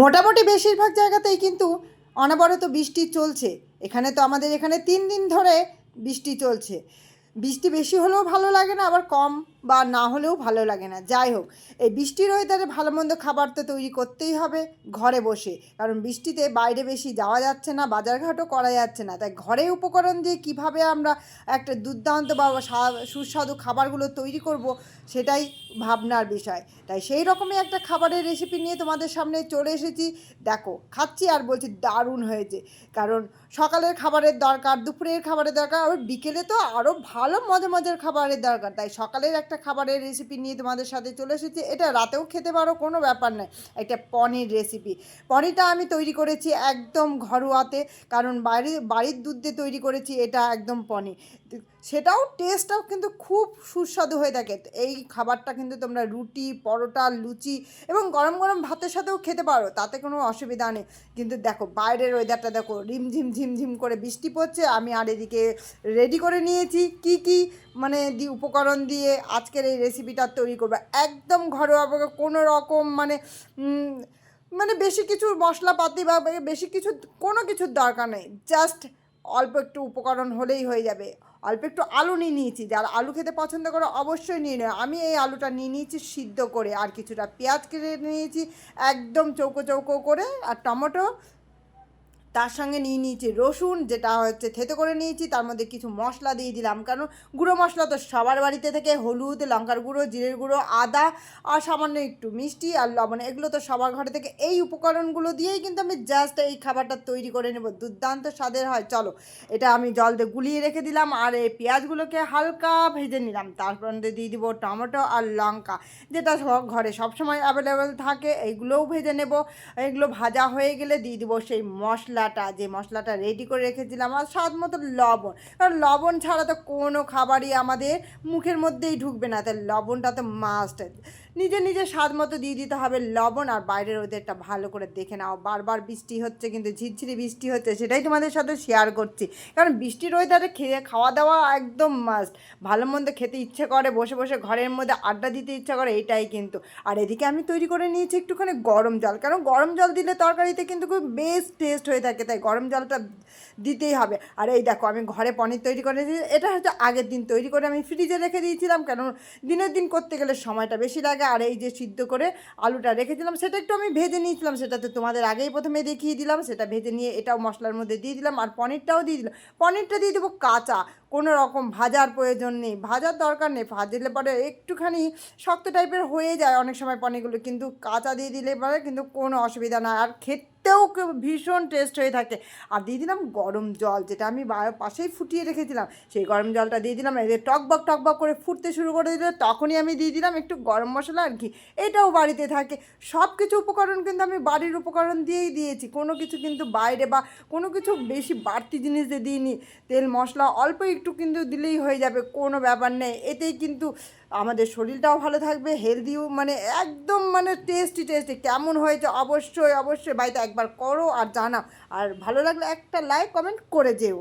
মোটামুটি বেশিরভাগ জায়গাতেই কিন্তু অনবরত বৃষ্টি চলছে। এখানে তো আমাদের এখানে তিন দিন ধরে বৃষ্টি চলছে। বৃষ্টি বেশি হলেও ভালো লাগে না, আবার কম বা না হলেও ভালো লাগে না। যাই হোক, এই বৃষ্টির ওয়েদারে ভালো মন্দ খাবার তো তৈরি করতেই হবে ঘরে বসে। কারণ বৃষ্টিতে বাইরে বেশি যাওয়া যাচ্ছে না, বাজারঘাটও করা যাচ্ছে না। তাই ঘরে উপকরণ দিয়ে কীভাবে আমরা একটা দুর্দান্ত বা সুস্বাদু খাবারগুলো তৈরি করব সেটাই ভাবনার বিষয়। তাই সেই রকমই একটা খাবারের রেসিপি নিয়ে তোমাদের সামনে চলে এসেছি। দেখো, খাচ্ছি আর বলছি দারুণ হয়েছে। কারণ সকালের খাবারের দরকার, দুপুরের খাবারের দরকার, আর বিকেলে তো আরও ভালো মজা মজার খাবারের দরকার। তাই সকালের একটা খাবারের রেসিপি নিয়ে তোমাদের সাথে চলে এসেছি। এটা রাতেও খেতে পারো, কোনো ব্যাপার নয়। একটা পনির রেসিপি পনিরটা আমি তৈরি করেছি একদম ঘরোয়াতে, কারণ বাড়ির বাড়ির দুধ দিয়ে তৈরি করেছি, এটা একদম পনির। সেটাও টেস্টটাও কিন্তু খুব সুস্বাদু হয়ে থাকে। এই খাবারটা কিন্তু তোমরা রুটি, পরোটা, লুচি এবং গরম গরম ভাতের সাথেও খেতে পারো, তাতে কোনো অসুবিধা নেই। কিন্তু দেখো, বাইরের ওয়েদারটা দেখো, রিমঝিম, ঝিমঝিম করে বৃষ্টি পড়ছে, আমি আর এদিকে রেডি করে নিয়েছি কি কি মানে দি, উপকরণ দিয়ে আজকের এই রেসিপিটা তৈরি করব। একদম ঘরোয়া কোনো রকম মানে মানে বেশি কিছু মশলাপাতি বা বেশি কিছু, কোনো কিছুর দরকার নেই। জাস্ট অল্প একটু উপকরণ হলেই হয়ে যাবে। অল্প একটু আলু নিয়ে নিয়েছি। যারা আলু খেতে পছন্দ করে অবশ্যই নিয়ে নেয় আমি এই আলুটা নিয়ে নিয়েছি সিদ্ধ করে। আর কিছুটা পেঁয়াজ কেটে নিয়েছি, একদম চৌকো চৌকো করে। আর টমেটো তার সঙ্গে নিয়ে নিয়েছি রসুন, যেটা হচ্ছে থেতো করে নিয়েছি, তার মধ্যে কিছু মশলা দিয়ে দিলাম। কারণ গুঁড়ো মশলা তো সবার বাড়িতে থেকে, হলুদ, লঙ্কার গুঁড়ো, জিরের গুঁড়ো, আদা আর সামান্য একটু মিষ্টি আর লবণ, এগুলো তো সবার ঘরে থেকে। এই উপকরণগুলো দিয়েই কিন্তু আমি জাস্ট এই খাবারটা তৈরি করে নেব। দুর্দান্ত স্বাদের হয়। চলো, এটা আমি জল দিয়ে গুলিয়ে রেখে দিলাম আর এই পেঁয়াজগুলোকে হালকা ভেজে নিলাম। তারপর দিয়ে দিব টমেটো আর লঙ্কা, যেটা ঘরে সবসময় অ্যাভেলেবেল থাকে, এইগুলোও ভেজে নেব। এগুলো ভাজা হয়ে গেলে দিয়ে দিব সেই মশলাটা, যে মশলাটা রেডি করে রেখেছিলাম, আর স্বাদ মতো লবণ। কারণ লবণ ছাড়া তো কোনো খাবারই আমাদের মুখের মধ্যেই ঢুকবে না। তাই লবণটা তো মাস্ট নিজে নিজে স্বাদ মতো দিয়ে দিতে হবে লবণ আর বাইরের ওদেরটা ভালো করে দেখে নাও। বারবার বৃষ্টি হচ্ছে কিন্তু ঝিরঝিরি বৃষ্টি হচ্ছে সেটাই তোমাদের সাথে শেয়ার করছি। কারণ বৃষ্টির ওয়েদারে খেয়ে খাওয়া দাওয়া একদম মাস্ট ভালো মন্দ খেতে ইচ্ছে করে, বসে বসে ঘরের মধ্যে আড্ডা দিতে ইচ্ছা করে, এটাই কিন্তু। আর এদিকে আমি তৈরি করে নিয়েছি একটুখানি গরম জল। কারণ গরম জল দিলে তরকারিতে কিন্তু খুব বেস্ট টেস্ট হয়ে থাকে, তাই গরম জলটা দিতেই হবে। আর এই দেখো, আমি ঘরে পনির তৈরি করে এটা হচ্ছে আগের দিন তৈরি করে আমি ফ্রিজে রেখে দিয়েছিলাম। কারণ দিনের দিন করতে গেলে সময়টা বেশি লাগে। আর এই যে সিদ্ধ করে আলুটা রেখেছিলাম, সেটা একটু আমি ভেজে নিয়েছিলাম। সেটা তো তোমাদের আগেই প্রথমে দেখিয়ে দিলাম, সেটা ভেজে নিয়ে এটাও মশলার মধ্যে দিয়ে দিলাম, আর পনিরটাও দিয়ে দিলাম। পনিরটা দিয়ে দেবো কাঁচা, কোনো রকম ভাজার প্রয়োজন নেই। ভাজার দরকার নেই, ভাজলে পরে একটুখানি শক্ত টাইপের হয়ে যায় অনেক সময় পনিরগুলো, কিন্তু কাঁচা দিয়ে দিলে পরে কিন্তু কোনো অসুবিধা না। আর খেতেও খুব ভীষণ টেস্ট হয়ে থাকে। আর দিয়ে দিলাম গরম জল, যেটা আমি পাশেই ফুটিয়ে রেখেছিলাম। সেই গরম জলটা দিয়ে দিলাম যে টকবক টকবক করে ফুটতে শুরু করে দিলে। তখনই আমি দিয়ে দিলাম একটু গরম মশলা আর কি এটাও বাড়িতে থাকে। সব কিছু উপকরণ কিন্তু আমি বাড়ির উপকরণ দিয়েই দিয়েছি। কোনো কিছু কিন্তু বাইরে বা কোনো কিছু বেশি বাড়তি জিনিস দিয়ে দিইনি। তেল, মশলা অল্প একটু কিন্তু দিলেই হয়ে যাবে, কোনো ব্যাপার নেই। এতেই কিন্তু আমাদের শরীরটাও ভালো থাকবে হেলদিও মানে একদম মানে টেস্টি টেস্টি কেমন হয়েছে অবশ্যই অবশ্যই বাড়িতে একবার করো আর জানাও। আর ভালো লাগলে একটা লাইক কমেন্ট করে যেও।